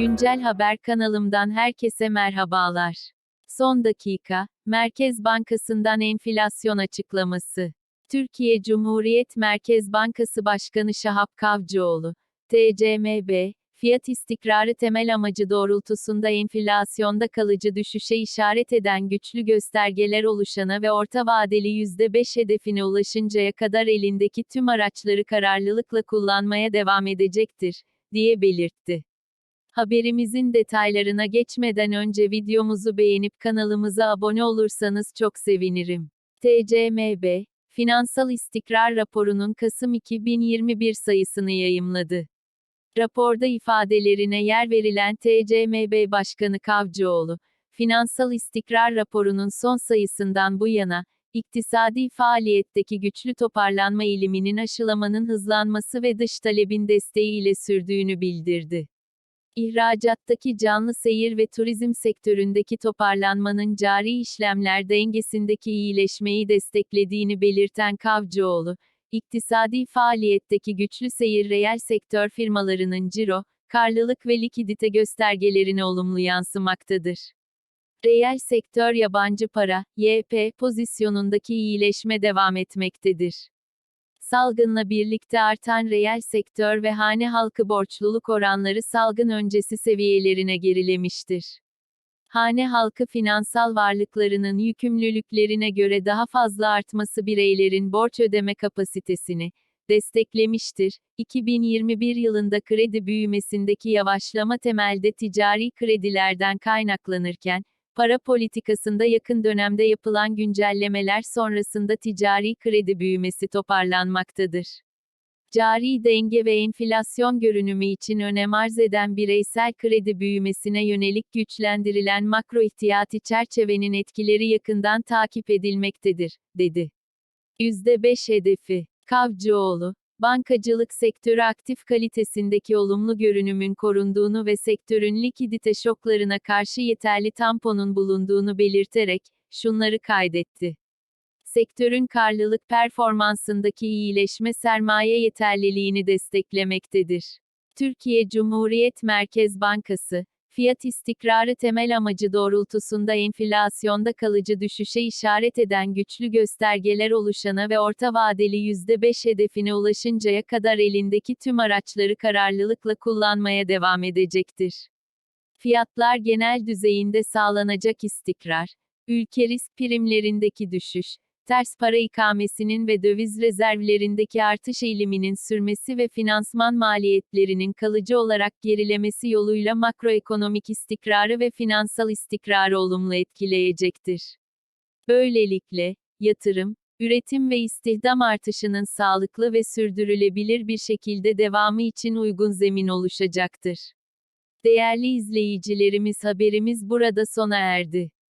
Güncel Haber kanalımdan herkese merhabalar. Son dakika, Merkez Bankası'ndan enflasyon açıklaması. Türkiye Cumhuriyet Merkez Bankası Başkanı Şahap Kavcıoğlu, TCMB, fiyat istikrarı temel amacı doğrultusunda enflasyonda kalıcı düşüşe işaret eden güçlü göstergeler oluşana ve orta vadeli %5 hedefine ulaşıncaya kadar elindeki tüm araçları kararlılıkla kullanmaya devam edecektir, diye belirtti. Haberimizin detaylarına geçmeden önce videomuzu beğenip kanalımıza abone olursanız çok sevinirim. TCMB, Finansal İstikrar Raporu'nun Kasım 2021 sayısını yayımladı. Raporda ifadelerine yer verilen TCMB Başkanı Kavcıoğlu, Finansal İstikrar Raporu'nun son sayısından bu yana, iktisadi faaliyetteki güçlü toparlanma eğiliminin aşılamanın hızlanması ve dış talebin desteğiyle sürdüğünü bildirdi. İhracattaki canlı seyir ve turizm sektöründeki toparlanmanın cari işlemler dengesindeki iyileşmeyi desteklediğini belirten Kavcıoğlu, iktisadi faaliyetteki güçlü seyir reel sektör firmalarının ciro, karlılık ve likidite göstergelerine olumlu yansımaktadır. Reel sektör yabancı para, YP, pozisyonundaki iyileşme devam etmektedir. Salgınla birlikte artan reel sektör ve hane halkı borçluluk oranları salgın öncesi seviyelerine gerilemiştir. Hane halkı finansal varlıklarının yükümlülüklerine göre daha fazla artması bireylerin borç ödeme kapasitesini desteklemiştir. 2021 yılında kredi büyümesindeki yavaşlama temelde ticari kredilerden kaynaklanırken, para politikasında yakın dönemde yapılan güncellemeler sonrasında ticari kredi büyümesi toparlanmaktadır. Cari denge ve enflasyon görünümü için önem arz eden bireysel kredi büyümesine yönelik güçlendirilen makro ihtiyati çerçevenin etkileri yakından takip edilmektedir, dedi. %5 hedefi. Kavcıoğlu, bankacılık sektörü aktif kalitesindeki olumlu görünümün korunduğunu ve sektörün likidite şoklarına karşı yeterli tamponun bulunduğunu belirterek, şunları kaydetti. Sektörün karlılık performansındaki iyileşme sermaye yeterliliğini desteklemektedir. Türkiye Cumhuriyet Merkez Bankası, fiyat istikrarı temel amacı doğrultusunda enflasyonda kalıcı düşüşe işaret eden güçlü göstergeler oluşana ve orta vadeli %5 hedefine ulaşıncaya kadar elindeki tüm araçları kararlılıkla kullanmaya devam edecektir. Fiyatlar genel düzeyinde sağlanacak istikrar, ülke risk primlerindeki düşüş, ters para ikamesinin ve döviz rezervlerindeki artış eğiliminin sürmesi ve finansman maliyetlerinin kalıcı olarak gerilemesi yoluyla makroekonomik istikrarı ve finansal istikrarı olumlu etkileyecektir. Böylelikle, yatırım, üretim ve istihdam artışının sağlıklı ve sürdürülebilir bir şekilde devamı için uygun zemin oluşacaktır. Değerli izleyicilerimiz haberimiz burada sona erdi.